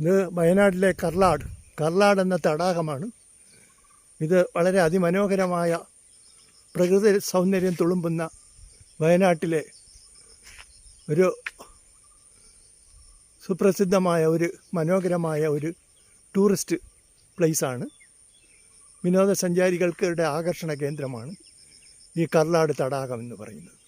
ഇത് വയനാട്ടിലെ കർലാട്. കർലാട് എന്ന തടാകമാണ്. ഇത് വളരെ അതിമനോഹരമായ പ്രകൃതി സൗന്ദര്യം തുളുമ്പുന്ന വയനാട്ടിലെ ഒരു സുപ്രസിദ്ധമായ ഒരു മനോഹരമായ ഒരു ടൂറിസ്റ്റ് പ്ലേസാണ്. വിനോദസഞ്ചാരികൾക്കുടെ ആകർഷണ കേന്ദ്രമാണ് ഈ കർലാട് തടാകം എന്ന് പറയുന്നത്.